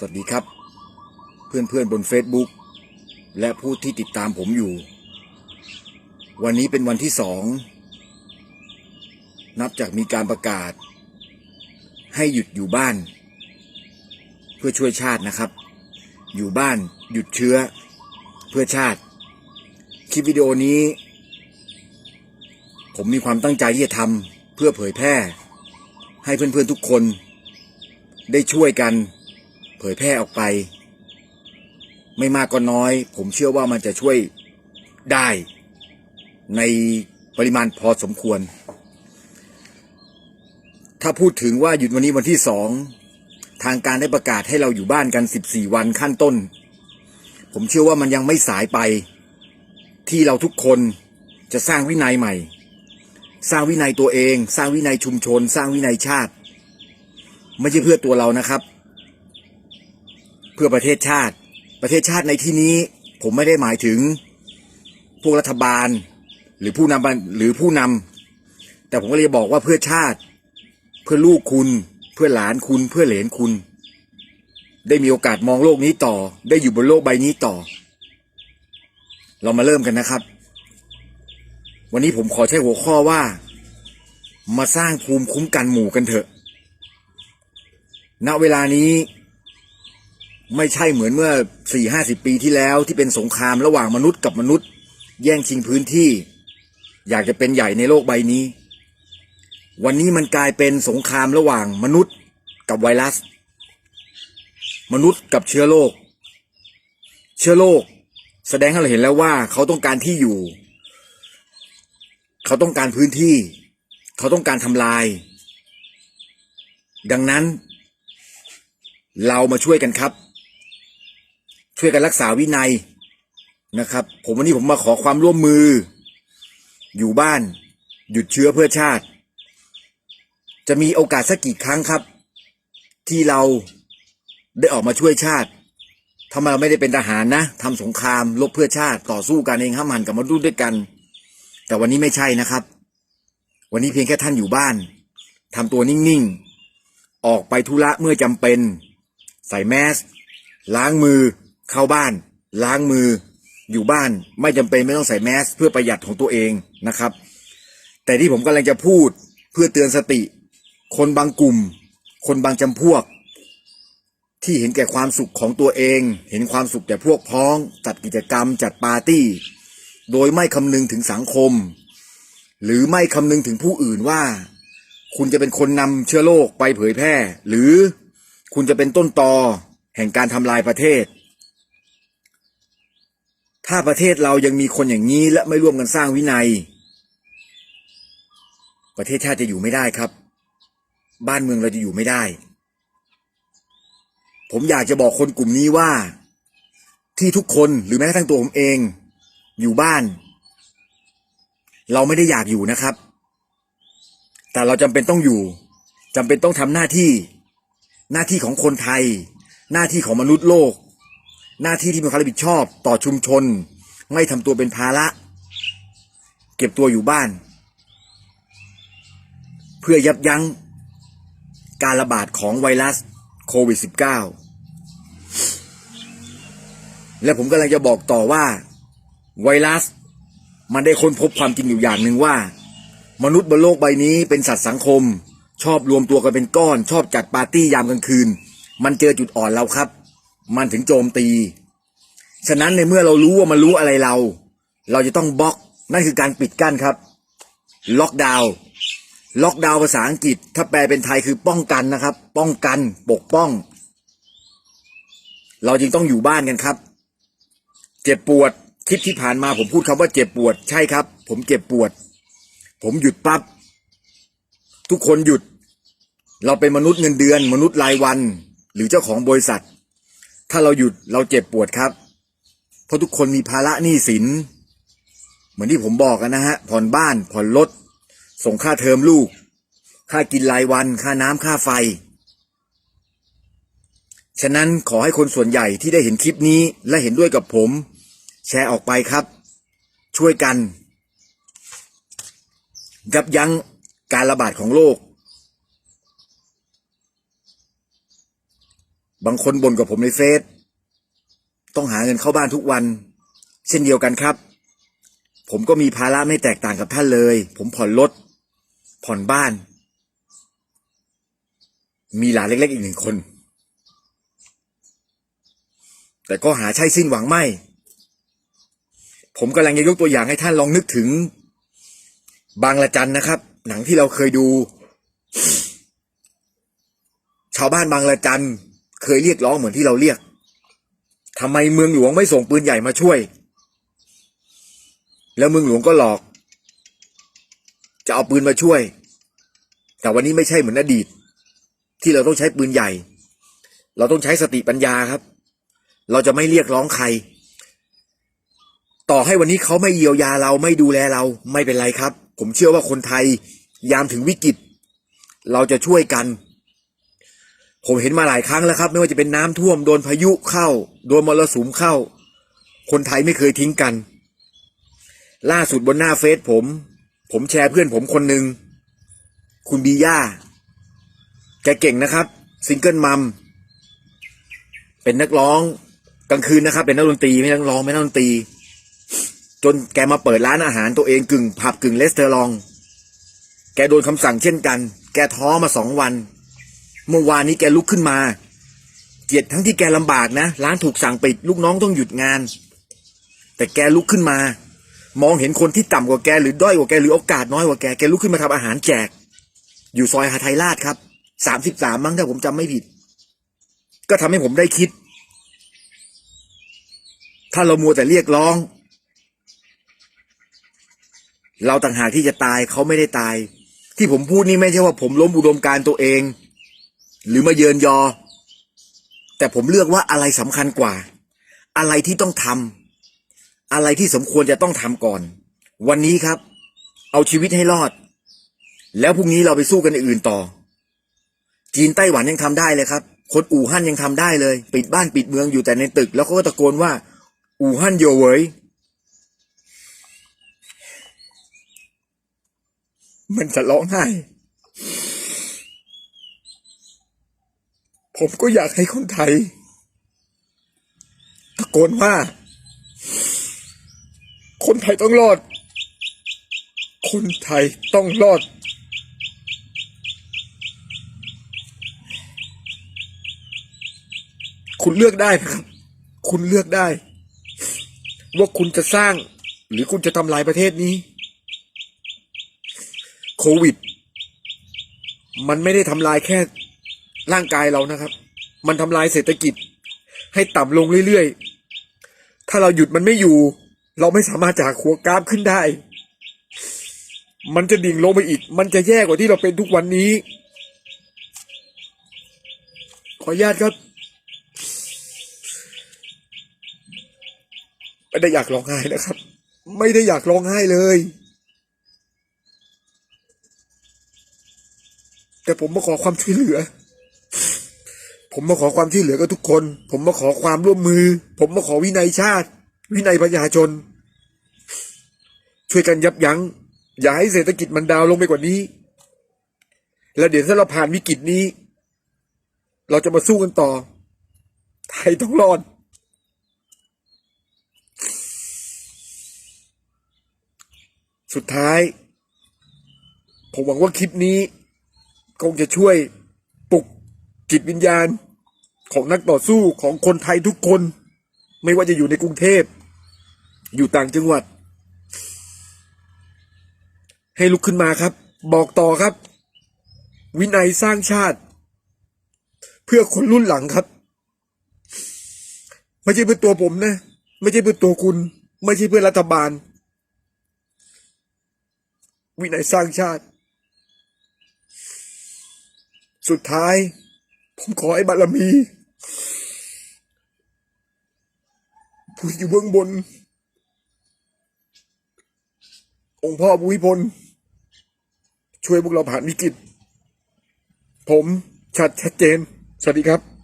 สวัสดีครับเพื่อนเพื่อนๆบน Facebook และผู้ที่ติดตามผมอยู่ วันนี้เป็นวันที่สองนับจากมีการประกาศ ให้หยุดอยู่บ้าน เพื่อช่วยชาตินะครับ อยู่บ้านหยุดเชื้อ เพื่อชาติ คลิปวิดีโอนี้ ผมมีความตั้งใจที่จะทำเพื่อเผยแพร่ ให้เพื่อนๆทุกคน ได้ช่วยกัน เผยแพร่ออกไป ไม่มากก็น้อย ผมเชื่อว่ามันจะช่วยได้ในปริมาณพอสมควร ถ้าพูดถึงว่าหยุดวันนี้วันที่สองทางการได้ประกาศให้เราอยู่บ้านกัน 14 วันขั้นต้น ผมเชื่อว่ามันยังไม่สายไป ที่เราทุกคนจะสร้างวินัยใหม่ สร้างวินัยตัวเอง สร้างวินัยชุมชน สร้างวินัยชาติ ไม่ใช่เพื่อตัวเรานะครับ พื่อประเทศชาติ ประเทศชาติในที่นี้ ผมไม่ได้หมายถึงพวกรัฐบาล หรือผู้นำหรือผู้นำแต่ผมก็เลยบอกว่าเพื่อชาติ เพื่อลูกคุณ เพื่อหลานคุณ เพื่อเหลนคุณ ได้มีโอกาสมองโลกนี้ต่อ ได้อยู่บนโลกใบนี้ต่อ เรามาเริ่มกันนะครับ วันนี้ผมขอใช้หัวข้อว่า มาสร้างภูมิคุ้มกันหมู่กันเถอะณเวลานี้ ไม่ใช่เหมือนเมื่อสี่ห้าสิบปีที่แล้วที่เป็นสงครามระหว่างมนุษย์กับมนุษย์ แย่งชิงพื้นที่ อยากจะเป็นใหญ่ในโลกใบนี้ วันนี้มันกลายเป็นสงครามระหว่างมนุษย์กับไวรัส มนุษย์กับเชื้อโรคเชื้อโรคแสดงให้เราเห็นแล้วว่าเขาต้องการที่อยู่ เขาต้องการพื้นที่ เขาต้องการทำลาย ดังนั้น เรามาช่วยกันครับ ช่วยกันรักษาวินัยนะครับ ผมวันนี้ผมมาขอความร่วมมือ อยู่บ้าน หยุดเชื้อเพื่อชาติ จะมีโอกาสสักกี่ครั้งครับ ที่เราได้ออกมาช่วยชาติทำไมเราไม่ได้เป็นทหารนะทำสงครามรบเพื่อชาติต่อสู้กันเองห้ามหันกับมนุษย์ด้วยกัน แต่วันนี้ไม่ใช่นะครับ วันนี้เพียงแค่ท่านอยู่บ้านทำตัวนิ่งๆออกไปธุระเมื่อจำเป็น ใส่แมส ล้างมือ เข้าบ้านล้างมืออยู่บ้านไม่จำเป็นไม่ต้องใส่แมสเพื่อประหยัดของตัวเองนะครับ แต่ที่ผมกำลังจะพูดเพื่อเตือนสติ คนบางกลุ่ม คนบางจำพวก ที่เห็นแก่ความสุขของตัวเอง เห็นความสุขแต่พวกพ้อง จัดกิจกรรม จัดปาร์ตี้ โดยไม่คำนึงถึงสังคม หรือไม่คำนึงถึงผู้อื่นว่า คุณจะเป็นคนนำเชื้อโรคไปเผยแพร่ หรือคุณจะเป็นต้นตอแห่งการทำลายประเทศ ถ้าประเทศเรายังมีคนอย่างนี้ และไม่ร่วมกันสร้างวินัย ประเทศชาติจะอยู่ไม่ได้ครับ บ้านเมืองเราจะอยู่ไม่ได้ ผมอยากจะบอกคนกลุ่มนี้ว่า ที่ทุกคนหรือแม้กระทั่งตัวผมเอง อยู่บ้าน เราไม่ได้อยากอยู่นะครับ แต่เราจำเป็นต้องอยู่จำเป็นต้องทำหน้าที่ หน้าที่ของคนไทย หน้าที่ของมนุษย์โลก หน้าที่ที่มีความรับผิดชอบต่อชุมชน ไม่ทำตัวเป็นภาระ เก็บตัวอยู่บ้าน เพื่อยับยั้งการระบาดของไวรัสโควิด -19 และผมกำลังจะบอกต่อว่า ไวรัส มันได้ค้นพบความจริงอยู่อย่างหนึ่งว่า มนุษย์บนโลกใบนี้เป็นสัตว์สังคม ชอบรวมตัวกันเป็นก้อน ชอบจัดปาร์ตี้ยามกลางคืน มันเจอจุดอ่อนเราครับ มันถึงโจมตี ฉะนั้นในเมื่อเรารู้ว่ามันรู้อะไรเรา เราจะต้องบล็อก นั่นคือการปิดกั้นครับ ล็อกดาวน์ล็อกดาวน์ภาษาอังกฤษ ถ้าแปลเป็นไทยคือป้องกันนะครับ ป้องกันปกป้อง เราจึงต้องอยู่บ้านกันครับ เจ็บปวดคลิปที่ผ่านมาผมพูดคำว่าเจ็บปวด ใช่ครับ ผมเจ็บปวด ผมหยุดปั๊บทุกคนหยุด เราเป็นมนุษย์เงินเดือน มนุษย์รายวัน หรือเจ้าของบริษัท ถ้าเราหยุดเราเจ็บปวดครับ เพราะทุกคนมีภาระหนี้สิน เหมือนที่ผมบอกกันนะฮะ ผ่อนบ้าน ผ่อนรถ ส่งค่าเทอมลูก ค่ากินรายวัน ค่าน้ำค่าไฟ ฉะนั้นขอให้คนส่วนใหญ่ที่ได้เห็นคลิปนี้และเห็นด้วยกับผม แชร์ออกไปครับ ช่วยกัน ยับยั้งการระบาดของโรค บางคนบ่นกับผมในเฟซต้องหาเงินเข้าบ้านทุกวัน เช่นเดียวกันครับ ผมก็มีภาระไม่แตกต่างกับท่านเลย ผมผ่อนรถผ่อนบ้าน มีหลานเล็กๆอีกหนึ่งคน แต่ก็หาใช่สิ้นหวังไม่ ผมกำลังจะยกตัวอย่างให้ท่านลองนึกถึง บางละจันนะครับ หนังที่เราเคยดู ชาวบ้านบางละจัน เคยเรียกร้องเหมือนที่เราเรียกทำไมเมืองหลวงไม่ส่งปืนใหญ่มาช่วย แล้วเมืองหลวงก็หลอก จะเอาปืนมาช่วย แต่วันนี้ไม่ใช่เหมือนอดีต ที่เราต้องใช้ปืนใหญ่ เราต้องใช้สติปัญญาครับ เราจะไม่เรียกร้องใคร ต่อให้วันนี้เขาไม่เยียวยาเราไม่ดูแลเราไม่เป็นไรครับ ผมเชื่อว่าคนไทยยามถึงวิกฤต เราจะช่วยกัน ผมเห็นมาหลายครั้งแล้วครับ ไม่ว่าจะเป็นน้ำท่วมโดนพายุเข้า โดนมรสุมเข้า คนไทยไม่เคยทิ้งกัน ล่าสุดบนหน้าเฟซผม ผมแชร์เพื่อนผมคนหนึ่งคุณบีย่า แกเก่งนะครับ ซิงเกิลมัม เป็นนักร้องกลางคืนนะครับ เป็นนักดนตรีไม่นักร้องไม่นักดนตรี จนแกมาเปิดร้านอาหารตัวเองกึ่งผับกึ่งเลสเตอรอง แกโดนคำสั่งเช่นกัน แกท้อมาสองวัน เมื่อวานนี้แกลุกขึ้นมา เกลียดทั้งที่แกลำบากนะ ร้านถูกสั่งปิดลูกน้องต้องหยุดงาน แต่แกลุกขึ้นมา มองเห็นคนที่ต่ำกว่าแกหรือด้อยกว่าแกหรือโอกาสน้อยกว่าแกแกลุกขึ้นมาทำอาหารแจก อยู่ซอยหาไทยราชครับสามสิบสามมั้งถ้าผมจำไม่ผิด ก็ทำให้ผมได้คิด ถ้าเรามัวแต่เรียกร้อง เราต่างหากที่จะตายเขาไม่ได้ตาย ที่ผมพูดนี่ไม่ใช่ว่าผมล้มอุดมการตัวเอง หรือมาเยินยอ แต่ผมเลือกว่าอะไรสำคัญกว่า อะไรที่ต้องทำอะไรที่สมควรจะต้องทำก่อน วันนี้ครับ เอาชีวิตให้รอด แล้วพรุ่งนี้เราไปสู้กันอื่นต่อ จีนไต้หวันยังทำได้เลยครับ คนอู่ฮั่นยังทำได้เลย ปิดบ้านปิดเมืองอยู่แต่ในตึก แล้วเขาก็ตะโกนว่า อู่ฮั่นโยเวยมันจะร้องไห้ ผมก็อยากให้คนไทย ตะโกนว่า คนไทยต้องรอด คนไทยต้องรอด คุณเลือกได้นะครับ คุณเลือกได้ ว่าคุณจะสร้าง หรือคุณจะทำลายประเทศนี้ โควิด มันไม่ได้ทำลายแค่ ร่างกายเรานะครับ มันทำลายเศรษฐกิจ ให้ต่ำลงเรื่อยๆ ถ้าเราหยุดมันไม่อยู่ เราไม่สามารถจากหัวกราฟขึ้นได้ มันจะดิ่งลงไปอีก มันจะแย่กว่าที่เราเป็นทุกวันนี้ ขออนุญาตครับไม่ได้อยากร้องไห้นะครับ ไม่ได้อยากร้องไห้เลย แต่ผมมาขอความช่วยเหลือ ผมมาขอความช่วยเหลือกับทุกคน ผมมาขอความร่วมมือ ผมมาขอวินัยชาติ วินัยประชาชน ช่วยกันยับยัง้ง อย่าให้เศรษฐกิจมันดาวลงไปกว่านี้ แล้วเดี๋ยวถ้าเราผ่านวิกฤตนี้ เราจะมาสู้กันต่อ ไทยต้องรอดสุดท้าย ผมหวังว่าคลิปนี้ คงจะช่วยปลุกจิตวิญญาณ ของนักต่อสู้ของคนไทยทุกคน ไม่ว่าจะอยู่ในกรุงเทพ อยู่ต่างจังหวัด ให้ลุกขึ้นมาครับ บอกต่อครับ วินัยสร้างชาติ เพื่อคนรุ่นหลังครับ ไม่ใช่เพื่อตัวผมนะ ไม่ใช่เพื่อตัวคุณ ไม่ใช่เพื่อรัฐบาล วินัยสร้างชาติ สุดท้ายผมขอให้บารมี ผู้ อยู่เบื้องบน องค์พ่อบุวิพล ช่วยพวกเราผ่านวิกฤต ผมชัดชัดเจน สวัสดีครับ